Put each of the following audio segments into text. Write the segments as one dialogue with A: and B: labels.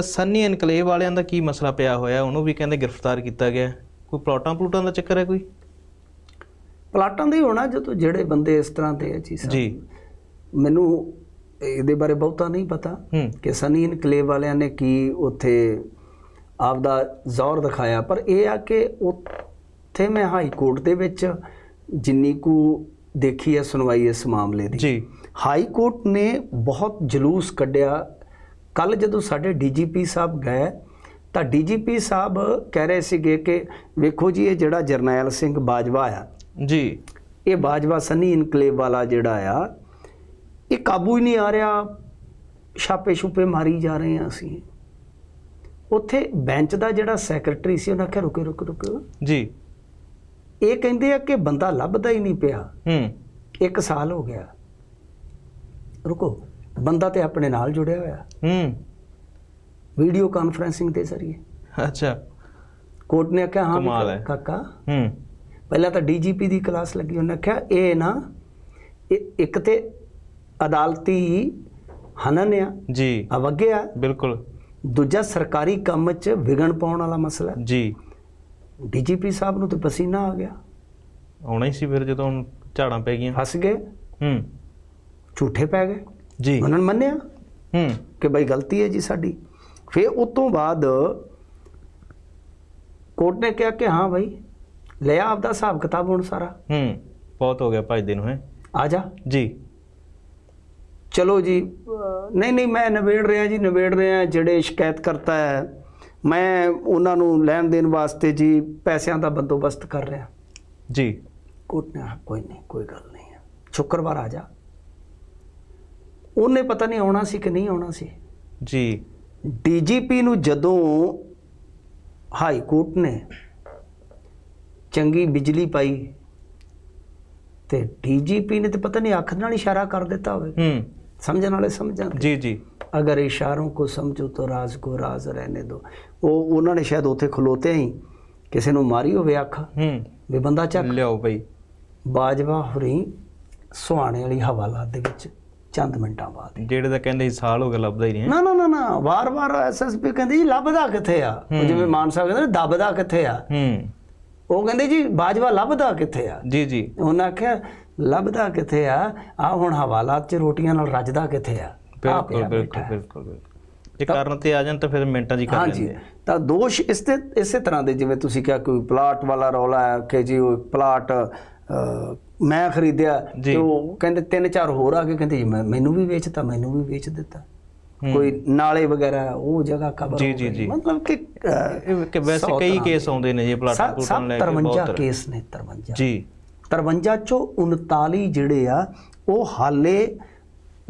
A: Sunny enclave ਵਾਲਿਆਂ ਦਾ ਕੀ ਮਸਲਾ ਪਿਆ ਹੋਇਆ? ਉਹਨੂੰ ਵੀ ਕਹਿੰਦੇ ਗ੍ਰਿਫਤਾਰ ਕੀਤਾ ਗਿਆ। ਕੋਈ ਪਲਾਟਾਂ ਪਲੂਟਾਂ ਦਾ ਚੱਕਰ ਹੈ ਕੋਈ?
B: ਪਲਾਟਾਂ ਦੇ ਹੀ ਹੋਣਾ ਜਦੋਂ ਜਿਹੜੇ ਬੰਦੇ ਇਸ ਤਰ੍ਹਾਂ ਦੇ ਆ ਜੀ ਸਾਹਿਬ।
A: ਜੀ।
B: ਮੈਨੂੰ ਇਹਦੇ ਬਾਰੇ ਬਹੁਤਾ ਨਹੀਂ ਪਤਾ
A: ਹੂੰ।
B: ਕਿ ਸਨੀ ਇਨਕਲੇਵ ਵਾਲਿਆਂ ਨੇ ਕੀ ਉੱਥੇ ਆਪਦਾ ਜ਼ੋਰ ਦਿਖਾਇਆ। ਪਰ ਇਹ ਆ ਕਿ ਉੱਥੇ ਮੈਂ ਹਾਈ ਕੋਰਟ ਦੇ ਵਿੱਚ ਜਿੰਨੀ ਕੁ ਦੇਖੀ ਹੈ ਸੁਣਵਾਈ ਇਸ ਮਾਮਲੇ ਦੀ।
A: ਜੀ।
B: ਹਾਈ ਕੋਰਟ ਨੇ ਬਹੁਤ ਜਲੂਸ ਕੱਢਿਆ ਕੱਲ ਜਦੋਂ ਸਾਡੇ ਡੀਜੀਪੀ ਸਾਹਿਬ ਗਏ ਤਾਂ ਡੀਜੀਪੀ ਸਾਹਿਬ ਕਹਿ ਰਹੇ ਸੀਗੇ ਕਿ ਵੇਖੋ ਜੀ ਇਹ ਜਿਹੜਾ ਜਰਨੈਲ ਸਿੰਘ ਬਾਜਵਾ ਆ
A: ਜੀ।
B: ਇਹ ਬਾਜਵਾ ਸਨੀ ਇਨਕਲੇਵ ਵਾਲਾ ਜਿਹੜਾ ਆ ਇਹ ਕਾਬੂ ਹੀ ਨਹੀਂ ਆ ਰਿਹਾ। ਛਾਪੇ ਛੁਪੇ ਮਾਰੀ ਜਾ ਰਹੇ ਆ ਅਸੀਂ। ਉੱਥੇ ਬੈਂਚ ਦਾ ਜਿਹੜਾ ਸੈਕਟਰੀ ਸੀ ਉਹਨਾਂ ਆਖਿਆ ਰੁਕੇ ਰੁਕ ਰੁਕ।
A: ਜੀ।
B: ਇਹ ਕਹਿੰਦੇ ਆ ਕਿ ਬੰਦਾ ਲੱਭਦਾ ਹੀ ਨਹੀਂ ਪਿਆ।
A: ਹੂੰ।
B: ਇੱਕ ਸਾਲ ਹੋ ਗਿਆ। ਰੁਕੋ। ਬੰਦਾ ਤੇ ਆਪਣੇ ਨਾਲ ਜੁੜਿਆ ਹੋਇਆ।
A: ਹੂੰ।
B: ਵੀਡੀਓ ਕਾਨਫਰੈਂਸਿੰਗ ਦੇ ਜ਼ਰੀਏ।
A: ਅੱਛਾ।
B: ਕੋਰਟ ਨੇ ਆਖਿਆ ਹਾਂ। ਕਾਕਾ
A: ਹੂੰ।
B: ਪਹਿਲਾਂ ਤਾਂ ਡੀਜੀਪੀ ਦੀ ਕਲਾਸ ਲੱਗੀ ਉਹਨੇ ਆਖਿਆ ਇਹ ਨਾ ਇੱਕ ਤੇ ਅਦਾਲਤੀ ਹਨਨ ਆ
A: ਜੀ।
B: ਅਵਗਿਆ
A: ਬਿਲਕੁਲ।
B: ਦੂਜਾ ਸਰਕਾਰੀ ਕੰਮ 'ਚ ਵਿਗਣ ਪਾਉਣ ਵਾਲਾ ਮਸਲਾ
A: ਜੀ।
B: ਡੀਜੀਪੀ ਸਾਹਿਬ ਨੂੰ ਤੇ ਪਸੀਨਾ ਆ ਗਿਆ।
A: ਆਉਣਾ ਹੀ ਸੀ ਫਿਰ ਜਦੋਂ ਝਾੜਾਂ ਪੈ ਗਈਆਂ।
B: ਫਸ ਗਏ।
A: ਹੂੰ।
B: ਝੂਠੇ ਪੈ ਗਏ।
A: ਜੀ।
B: ਉਹਨਾਂ ਨੇ ਮੰਨਿਆ
A: ਹੂੰ।
B: ਕਿ ਬਈ ਗਲਤੀ ਹੈ ਜੀ ਸਾਡੀ। ਫਿਰ ਉਸ ਤੋਂ ਬਾਅਦ ਕੋਰਟ ਨੇ ਕਿਹਾ ਕਿ ਹਾਂ ਬਈ ਲਿਆ ਆਪਦਾ ਹਿਸਾਬ ਕਿਤਾਬ ਹੁਣ ਸਾਰਾ।
A: ਹੂੰ ਬਹੁਤ ਹੋ ਗਿਆ ਭਜਦੇ ਨੂੰ ਹੈ।
B: ਆ ਜਾ।
A: ਜੀ।
B: ਚਲੋ ਜੀ ਨਹੀਂ ਨਹੀਂ ਮੈਂ ਨਿਬੇੜ ਰਿਹਾ ਜੀ ਨਿਬੇੜ ਰਿਹਾ ਜਿਹੜੇ ਸ਼ਿਕਾਇਤ ਕਰਤਾ ਹੈ। ਮੈਂ ਉਹਨਾਂ ਨੂੰ ਲੈਣ ਦੇਣ ਵਾਸਤੇ ਜੀ ਪੈਸਿਆਂ ਦਾ ਬੰਦੋਬਸਤ ਕਰ ਰਿਹਾ।
A: ਜੀ।
B: ਕੋਰਟ ਨੇ ਕੋਈ ਨਹੀਂ ਕੋਈ ਗੱਲ ਨਹੀਂ ਹੈ। ਸ਼ੁੱਕਰਵਾਰ ਆ ਜਾ। ਉਹਨੇ ਪਤਾ ਨਹੀਂ ਆਉਣਾ ਸੀ ਕਿ ਨਹੀਂ ਆਉਣਾ ਸੀ।
A: ਜੀ।
B: ਡੀਜੀਪੀ ਨੂੰ ਜਦੋਂ ਹਾਈ ਕੋਰਟ ਨੇ ਚੰਗੀ ਬਿਜਲੀ ਪਾਈ ਤੇ ਡੀਜੀਪੀ ਨੇ ਤੇ ਪਤਾ ਨਹੀਂ ਅੱਖ ਨਾਲ ਇਸ਼ਾਰਾ ਕਰ ਦਿੱਤਾ ਹੋਵੇ।
A: ਹੂੰ।
B: ਸਮਝਣ ਵਾਲੇ ਸਮਝਾਂਗੇ।
A: ਜੀ ਜੀ।
B: ਅਗਰ ਇਸ਼ਾਰੋਂ ਕੋ ਸਮਝੋ ਤਾਂ ਰਾਜ਼ ਕੋ ਰਾਜ਼ ਰਹਿਣੇ ਦੋ। ਉਹ ਉਹਨਾਂ ਨੇ ਸ਼ਾਇਦ ਉੱਥੇ ਖਲੋਤੇ ਹੀ ਕਿਸੇ ਨੂੰ ਮਾਰੀ ਹੋਵੇ ਅੱਖ।
A: ਹੂੰ।
B: ਵੀ ਬੰਦਾ ਚੱਕ।
A: ਲਿਓ ਬਈ।
B: ਬਾਜਵਾ ਹੁਰੀ ਸੁਹਾਣੇ ਵਾਲੀ ਹਵਾਲਾ ਦੇ ਵਿੱਚ। ਚੰਦ ਮਿੰਟਾਂ ਬਾਅਦ।
A: ਜਿਹੜੇ ਦਾ ਕਹਿੰਦੇ ਸਾਲ ਹੋ ਗਿਆ ਲੱਭਦਾ ਹੀ ਨਹੀਂ।
B: ਨਾ ਨਾ ਨਾ ਨਾ ਵਾਰ-ਵਾਰ ਐਸਐਸਪੀ ਕਹਿੰਦੀ ਜੀ ਲੱਭਦਾ ਕਿੱਥੇ ਆ? ਜਿਵੇਂ ਮਾਨ ਸਾਹਿਬ ਕਹਿੰਦੇ ਦੱਬਦਾ ਕਿੱਥੇ ਆ?
A: ਹੂੰ।
B: ਉਹ ਕਹਿੰਦੇ ਜੀ ਬਾਜਵਾ ਲੱਭਦਾ ਕਿੱਥੇ ਆ?
A: ਜੀ ਜੀ।
B: ਉਹਨਾਂ ਆਖਿਆ ਲੱਭਦਾ ਕਿੱਥੇ ਆ? ਆ ਹੁਣ ਹਵਾਲਾਤ 'ਚ ਰੋਟੀਆਂ ਨਾਲ ਰੱਜਦਾ ਕਿੱਥੇ ਆ?
A: ਬਿਲਕੁਲ ਬਿਲਕੁਲ। ਬਿਲਕੁਲ ਜੇ ਕਾਰਨ ਤੇ ਆ ਜਾਣ ਤਾਂ ਫਿਰ ਮਿੰਟਾਂ ਹੀ ਕਰ
B: ਹਾਂਜੀ।
A: ਲੈਂਦੇ ਆ।
B: ਤਾਂ ਦੋਸ਼ ਇਸ ਤੇ ਇਸੇ ਤਰ੍ਹਾਂ ਦੇ ਜਿਵੇਂ ਤੁਸੀਂ ਕਿਹਾ ਕੋਈ ਪਲਾਟ ਵਾਲਾ ਰੌਲਾ ਹੈ ਕਿ ਜੀ ਉਹ ਪਲਾਟ ਮੈਂ ਖਰੀਦਿਆ। ਤੇ ਉਹ ਕਹਿੰਦੇ ਤਿੰਨ ਚਾਰ ਹੋਰ ਆ ਕੇ ਕਹਿੰਦੇ ਜੀ ਮੈਨੂੰ ਵੀ ਵੇਚਤਾ ਮੈਨੂੰ ਵੀ ਵੇਚ ਦਿੱਤਾ। ਕੋਈ ਨਾਲੇ ਵਗੈਰਾ ਉਹ ਜਗ੍ਹਾ ਕਬਰ
A: ਜੀ,
B: ਹੋ
A: ਜੀ,
B: ਗਈ।
A: ਜੀ।
B: ਮਤਲਬ ਕਿ
A: ਵੈਸੇ ਕਈ ਕੇਸ। ਆਉਂਦੇ ਨੇ ਜੀ ਪਲਾਟਾਂ ਨੂੰ ਲੈ ਕੇ
B: 53
A: ਬਹੁਤ
B: ਕੇਸ ਨੇ 53
A: ਜੀ
B: 53 ਚੋਂ 39 ਜਿਹੜੇ ਆ ਉਹ ਹਾਲੇ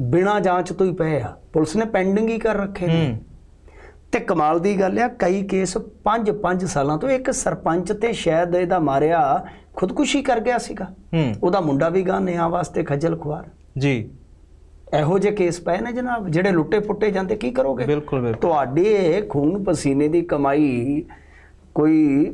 B: ਬਿਨਾ ਜਾਂਚ ਤੋਂ ਹੀ ਪਏ ਆ ਪੁਲਿਸ ਨੇ ਪੈਂਡਿੰਗ ਹੀ ਕਰ ਰੱਖੇ ਨੇ ਤੇ ਕਮਾਲ ਦੀ ਗੱਲ ਆ ਕਈ ਕੇਸ 5-5 ਸਾਲਾਂ ਤੋਂ ਇੱਕ ਸਰਪੰਚ ਤੇ ਸ਼ਾਇਦ ਇਹਦਾ ਮਾਰਿਆ ਖੁਦਕੁਸ਼ੀ ਕਰ ਗਿਆ ਸੀਗਾ। ਉਹਦਾ ਮੁੰਡਾ ਵੀ ਗਾ ਨਿਆਂ ਵਾਸਤੇ ਖੱਜਲ ਖੁਆਰ।
A: ਜੀ।
B: ਇਹੋ ਜਿਹੇ ਕੇਸ ਪਏ ਨੇ ਜਨਾਬ ਜਿਹੜੇ ਲੁੱਟੇ ਪੁੱਟੇ ਜਾਂਦੇ ਕੀ ਕਰੋਗੇ?
A: ਬਿਲਕੁਲ
B: ਤੁਹਾਡੇ ਖੂਨ ਪਸੀਨੇ ਦੀ ਕਮਾਈ ਕੋਈ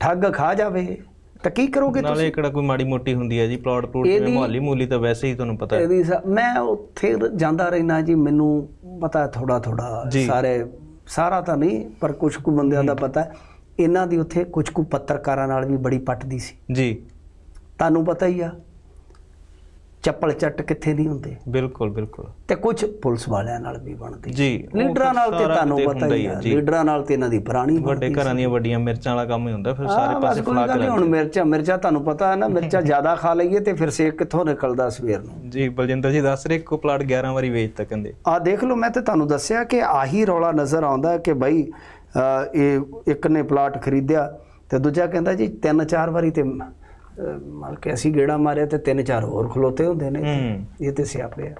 B: ਠੱਗ ਖਾ ਜਾਵੇ ਤਾਂ ਕੀ ਕਰੋਗੇ ਤੁਸੀਂ?
A: ਨਾਲੇ ਕਿਹੜਾ ਕੋਈ ਮਾੜੀ ਮੋਟੀ ਹੁੰਦੀ ਹੈ ਜੀ ਪਲਾਟ ਪਲੂਟ
B: ਇਹਦੀ-
A: ਮੁਹੱਲੀ ਮੂਲੀ ਤਾਂ ਵੈਸੇ ਹੀ ਤੁਹਾਨੂੰ ਪਤਾ ਹੈ।
B: ਮੈਂ ਉੱਥੇ ਜਾਂਦਾ ਰਹਿਣਾ ਜੀ ਮੈਨੂੰ ਪਤਾ ਥੋੜਾ ਥੋੜਾ। ਸਾਰੇ ਸਾਰਾ ਤਾਂ ਨਹੀਂ ਪਰ ਕੁਝ ਕੁ ਬੰਦਿਆਂ ਦਾ ਪਤਾ ਹੈ। ਇਹਨਾਂ ਦੀ ਉੱਥੇ ਕੁਝ ਕੁ ਪੱਤਰਕਾਰਾਂ ਨਾਲ ਵੀ ਬੜੀ ਪੱਟਦੀ ਸੀ।
A: ਜੀ।
B: ਤੁਹਾਨੂੰ ਪਤਾ ਹੀ ਆ। ਚੱਪਲ ਚੱਟ ਕਿੱਥੇ ਨਹੀਂ ਹੁੰਦੇ?
A: ਬਿਲਕੁਲ ਬਿਲਕੁਲ।
B: ਤੇ ਕੁਝ ਪੁਲਿਸ ਵਾਲਿਆਂ ਨਾਲ ਵੀ ਬਣਦੀ।
A: ਜੀ
B: ਲੀਡਰਾਂ ਨਾਲ ਤੇ ਤੁਹਾਨੂੰ ਪਤਾ ਹੀ
A: ਜੀ।
B: ਲੀਡਰਾਂ ਨਾਲ ਤੇ ਇਹਨਾਂ ਦੀ ਪੁਰਾਣੀ
A: ਵੱਡੇ ਘਰਾਂ ਦੀਆਂ ਵੱਡੀਆਂ ਮਿਰਚਾਂ ਵਾਲਾ ਕੰਮ ਹੀ ਹੁੰਦਾ ਫਿਰ
B: ਹਾਂ,
A: ਸਾਰੇ ਪਾਸੇ
B: ਕੋਈ
A: ਫਲਾ
B: ਗੱਲ
A: ਕੇ
B: ਨਹੀਂ ਹੁਣ ਮਿਰਚਾਂ ਮਿਰਚਾਂ ਤੁਹਾਨੂੰ ਪਤਾ ਹੈ ਨਾ ਮਿਰਚਾਂ ਜ਼ਿਆਦਾ ਖਾ ਲਈਏ ਤੇ ਫਿਰ ਸੇਕ ਕਿੱਥੋਂ ਨਿਕਲਦਾ ਸਵੇਰ ਨੂੰ?
A: ਜੀ ਬਲਜਿੰਦਰ ਜੀ ਦੱਸ ਰਹੇ ਇੱਕੋ ਪਲਾਟ 11 ਵਾਰੀ ਵੇਚਤਾ ਕਹਿੰਦੇ
B: ਆ ਦੇਖ ਲਓ ਮੈਂ ਤੇ ਤੁਹਾਨੂੰ ਦੱਸਿਆ ਕਿ ਆਹੀ ਰੌਲਾ ਨਜ਼ਰ ਆਉਂਦਾ ਹੈ ਕਿ ਭਾਈ ਇਹ ਇੱਕ ਨੇ ਪਲਾਟ ਖਰੀਦਿਆ ਤੇ ਦੂਜਾ ਕਹਿੰਦਾ ਜੀ ਤਿੰਨ ਚਾਰ ਵਾਰੀ ਤੇ ਮਤਲਬ ਕਿ ਅਸੀਂ ਗੇੜਾ ਮਾਰਿਆ ਤੇ ਤਿੰਨ ਚਾਰ ਹੋਰ ਖਲੋਤੇ ਹੁੰਦੇ ਨੇ। ਇਹ ਤੇ ਸਿਆਪੇ ਆ।